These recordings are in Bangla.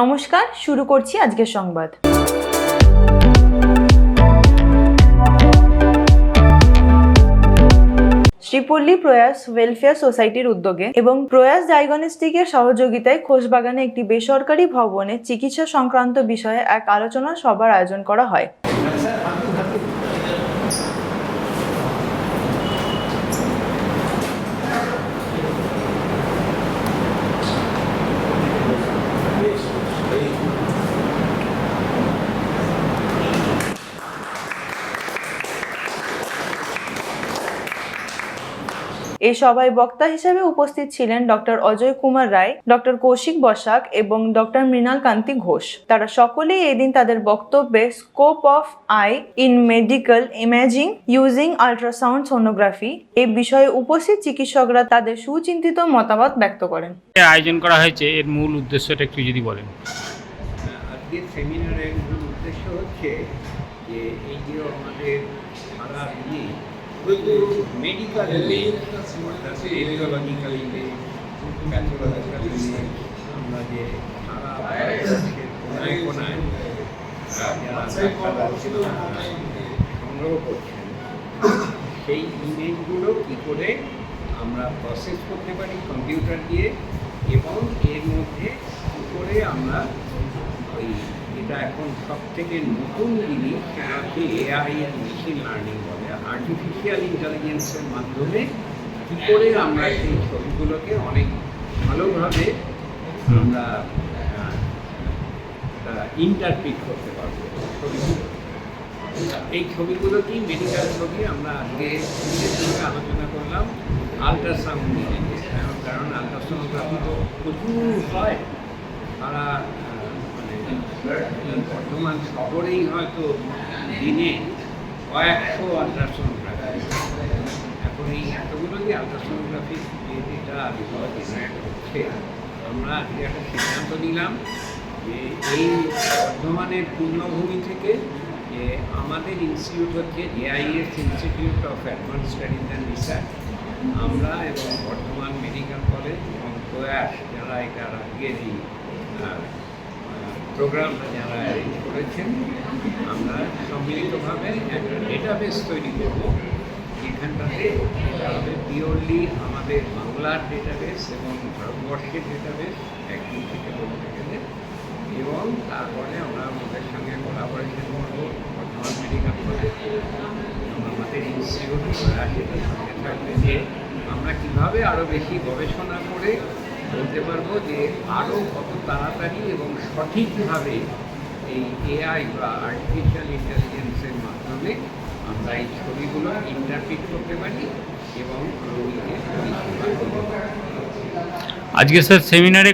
নমস্কার, শুরু করছি আজকের সংবাদ। শ্রীপল্লী প্রয়াস ওয়েলফেয়ার সোসাইটির উদ্যোগে এবং প্রয়াস ডায়াগনস্টিকের সহযোগিতায় খোশবাগানে একটি বেসরকারি ভবনে চিকিৎসা সংক্রান্ত বিষয়ে এক আলোচনা সভার আয়োজন করা হয়। এই সভায় বক্তা হিসেবে উপস্থিত ছিলেন ডক্টর অজয় কুমার রায় ডক্টর কৌশিক বসাক এবং ডক্টর মৃণাল কান্তি ঘোষ। তারা সকলেই এদিন তাদের বক্তব্যে scope of AI in medical imaging using ultrasound sonography এই বিষয়ে উপস্থিত চিকিৎসকরা তাদের সুচিন্তিত মতামত ব্যক্ত করেন। আয়োজন করা হয়েছে এর মূল উদ্দেশ্যটা একটু যদি বলেন। আজকের সেমিনারের মূল উদ্দেশ্য হচ্ছে যে এই যে আমাদের সারা দিনে মেডিকেল অর্থাৎ রেডিওলজিক্যাল ইমেজ প্যাথোলজিক্যাল ইমেজ আমরা যে সারা ভারতবর্ষের কোনায় কোনায় যারা ডাক্তাররা সংগ্রহ করছেন সেই ইমেজগুলো কী করে আমরা প্রসেস করতে পারি কম্পিউটার দিয়ে এবং এর মধ্যে কী করে আমরা ওই এটা এখন সব থেকে নতুন জিনিস সেটা হচ্ছে এআই এর মেশিন লার্নিং বলে আর্টিফিশিয়াল ইন্টেলিজেন্সের মাধ্যমে কী করে আমরা সেই ছবিগুলোকে অনেক ভালোভাবে আমরা ইন্টারপ্রিট করতে পারব ছবিগুলো। এই ছবিগুলো কি মেডিকেল ছবি আমরা আজকে সঙ্গে আলোচনা করলাম। আলট্রাসাউন্ড নিয়ে। কারণ আলট্রাসোনোগ্রাফি তো প্রচুর হয়। তারা মানে বর্তমান শহরেই হয়তো দিনে কয়েকশো আলট্রাসোনোগ্রাফি এখন এই এতগুলো যে আলট্রাসোনোগ্রাফি যেটা হচ্ছে আমরা একটা সিদ্ধান্ত নিলাম যে এই বর্ধমানের পূর্ণভূমি থেকে যে আমাদের ইনস্টিটিউট হচ্ছে JIS institute of advance studies and research আমরা এবং বর্ধমান মেডিকেল কলেজ এবং প্রয়াস, যারা এটা আগের এই প্রোগ্রামটা যারা অ্যারেঞ্জ করেছেন, আমরা সম্মিলিতভাবে একটা ডেটাবেস তৈরি করব। যেখানটাতে এটা হবে পিওরলি আমাদের বাংলার ডেটাবেস এবং ভারতবর্ষের ডেটাবেস একদিন থেকে বলতে গেলে, এবং তারপরে আমরা আমাদের সঙ্গে কোলাবোরেশন করব বর্ধমান মেডিকেল কলেজ আমাদের ইনস্টিটিউট সেটার সঙ্গে থাকবে যে আমরা কীভাবে আরও বেশি গবেষণা করে বলতে পারব যে আরও কত তাড়াতাড়ি এবং সঠিকভাবে এই এআই বা আর্টিফিশিয়াল ইন্টেলিজেন্সের মাধ্যমে আমরা এই ছবিগুলো ইন্টারপ্রিট করতে পারি এবং রোগীকে আজকে স্যার সেমিনারে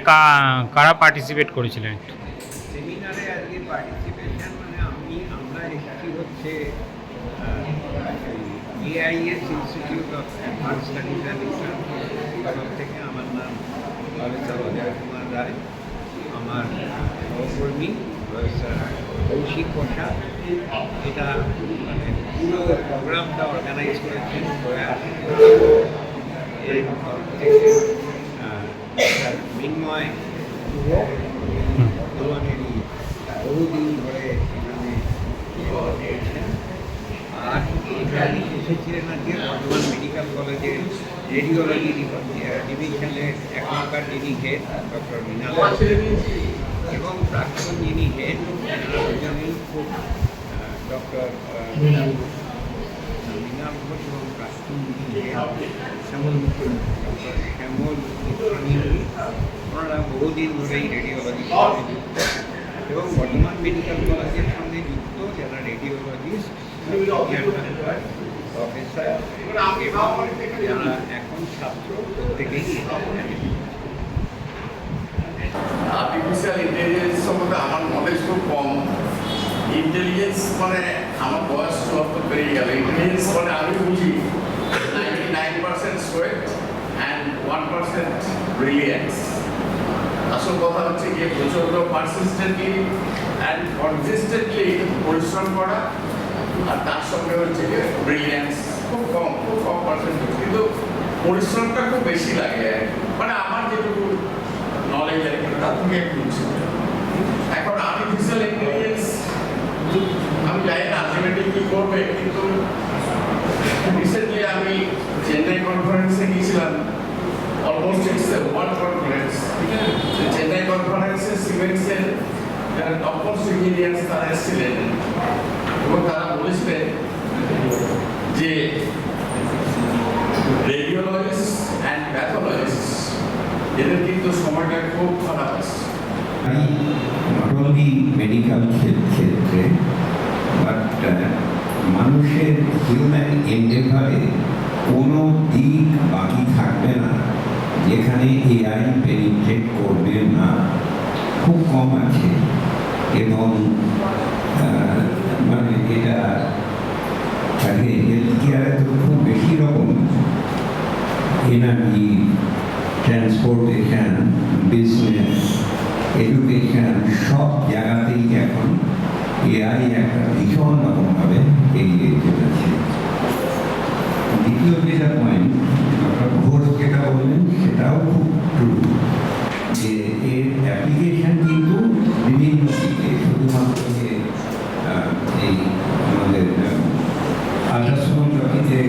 কারা পার্টিসিপেট করেছিলেন? সেমিনারে আজকে পার্টিসিপেশন মানে আমি আমরা এসেছি হচ্ছে AIS institute of advance studies and থেকে আমার নাম প্রফেসর রায়। আমার সহকর্মী প্রফেসর কৌশিক প্রসাদ এটা মানে পুরো প্রোগ্রামটা অর্গানাইজ করেছেন। প্রয়াস মিন্ময় বর্তমানেরই বহুদিন ধরে এখানে আর এখানে এসেছিলেন আজকে বর্ধমান মেডিকেল কলেজের রেডিওলজি ডিভিশনের এখনকার যিনি হেড ডক্টর মৃণাল ঘোষ এবং প্রাক্তন যিনি হেড দুজনেই খুব ডক্টর মৃণাল ঘোষ এবং প্রাক্তন যিনি হেড শ্যামল মুখর্জী ডক্টর শ্যামল মুখর্জী ওনারা বহুদিন ধরেই রেডিওলজি যুক্ত এবং বর্ধমান মেডিকেল কলেজের সঙ্গে যুক্ত যারা রেডিওলজিস্ট প্রফেসর যারা এখন ছাত্র প্রত্যেকেই আর্টিফিশিয়াল ইন্টেলিজেন্স সম্বন্ধে আমার নলেজ খুব কম। ইন্টেলিজেন্স মানে আমার বয়স যত বেড়ে গেল। ইন্টেলিজেন্স মানে আমি বুঝি ninety nine percent sweat and one percent brilliance আসল কথা হচ্ছে গিয়ে প্রচণ্ড পারসিস্টেন্টলি অ্যান্ড কনসিস্টেন্টলি পরিশ্রম করা আর তার সঙ্গে হচ্ছে যে ব্রিলিয়ান্স খুব কম খুব কম পার্সেন্টেজ কিন্তু পরিশ্রমটা খুব বেশি লাগে। মানে আমার যেটুকু নলেজ আর কি মানে তার থেকে একটু এখন আর্টিফিশিয়াল ইন্টেলিজেন্স আমি জানি না আলটিমেটলি কি করবে, কিন্তু রিসেন্টলি আমি চেন্নাই কনফারেন্সে গিয়েছিলাম। Almost it's a world conference Chennai কনফারেন্সে সিমেন্টসের যারা টপার্স ইঞ্জিনিয়ার্স তারা এসেছিলেন। বলেছিলেন যে রেডিওলজিস্ট অ্যান্ড প্যাথোলজিস্ট এদের কিন্তু সময়টা খুব খারাপ আছে। মেডিকেল ক্ষেত্রে বাট মানুষের হিউম্যান এন্ডেভারে কোনো দিক বাকি থাকবে না, যেখানে এআই পেনিট্রেট করবে না। খুব কম আছে, এবং আহ, মানে এটা আগে হেলথ কেয়ারে তো খুব বেশি রকম এনার্জি ট্রান্সপোর্টেশন বিজনেস এডুকেশন সব জায়গাতেই এখন এআই একটা ভীষণ রকমভাবে এগিয়ে চলেছে। দ্বিতীয় যেটা পয়েন্ট ডক্টর ঘোষ যেটা বললেন, সেটাও খুব ট্রু যে এর অ্যাপ্লিকেশন কিন্তু বিভিন্ন দিকে শুধুমাত্র যে আহ, এই আমাদের আল্ট্রাসাউন্ডগ্রাফিতে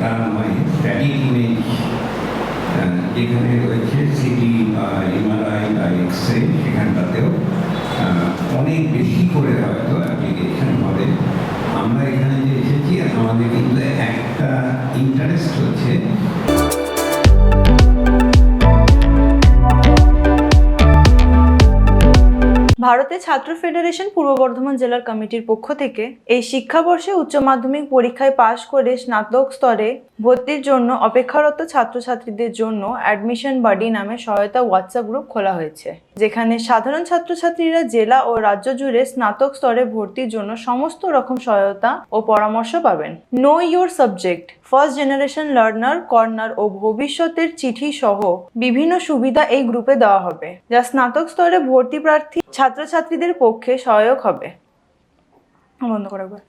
তা নয় স্ট্যাটিক ইমেজ যেখানে রয়েছে সিটি এমআরআই বা এক্স রে সেখানটাতেও অনেক বেশি করে হয়তো অ্যাপ্লিকেশন হবে। আমরা এখানে যে এসেছি আমাদের কিন্তু একটা ইন্টারেস্ট হচ্ছে ভারতের ছাত্র ফেডারেশন পূর্ব বর্ধমান জেলার কমিটির পক্ষ থেকে এই শিক্ষাবর্ষে উচ্চ মাধ্যমিক পরীক্ষায় পাশ করে স্নাতক স্তরে ভর্তির জন্য অপেক্ষারত ছাত্রছাত্রীদের জন্য অ্যাডমিশন বাডি নামে সহায়তা হোয়াটসঅ্যাপ গ্রুপ খোলা হয়েছে, যেখানে সাধারণ ছাত্রছাত্রীরা জেলা ও রাজ্য জুড়ে স্নাতক স্তরে ভর্তির জন্য সমস্ত রকম সহায়তা ও পরামর্শ পাবেন। Know your subject first generation learner, corner ও ভবিষ্যতের চিঠি সহ বিভিন্ন সুবিধা এই গ্রুপে দেওয়া হবে, যা স্নাতক স্তরে ভর্তি প্রার্থী ছাত্রছাত্রীদের পক্ষে সহায়ক হবে বন্ধ করে একবার।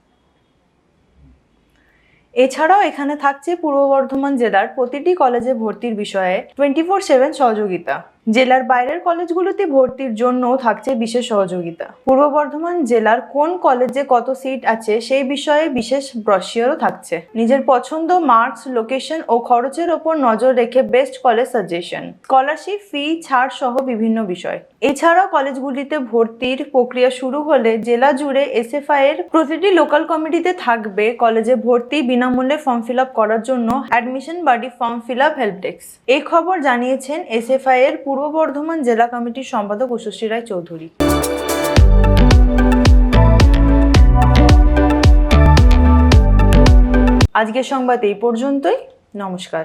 এছাড়াও এখানে থাকছে পূর্ব বর্ধমান জেলার প্রতিটি কলেজে ভর্তির বিষয়ে টোয়েন্টি ফোর সেভেন সহযোগিতা জেলার বাইরের কলেজগুলোতে ভর্তির জন্যও থাকছে বিশেষ সহযোগিতা। পূর্ব বর্ধমান জেলার কোন কলেজে কত সিট আছে সেই বিষয়ে বিশেষ ব্রশিওরও থাকছে। নিজের পছন্দ, মার্কস, লোকেশন ও খরচের ওপর নজর রেখে best college suggestion. Scholarship, fee, ছাড় সহ বিভিন্ন বিষয়। এছাড়াও কলেজগুলিতে ভর্তির প্রক্রিয়া শুরু হলে জেলা জুড়ে এসএফআই এর প্রতিটি লোকাল কমিটিতে থাকবে কলেজে ভর্তি বিনামূল্যে ফর্ম ফিল করার জন্য admission buddy form fill up help desk. এই খবর জানিয়েছেন এসএফআই এর পূর্ব বর্ধমান জেলা কমিটির সম্পাদক উষশ্রী রায় চৌধুরী। আজকের সংবাদ এই পর্যন্তই। নমস্কার।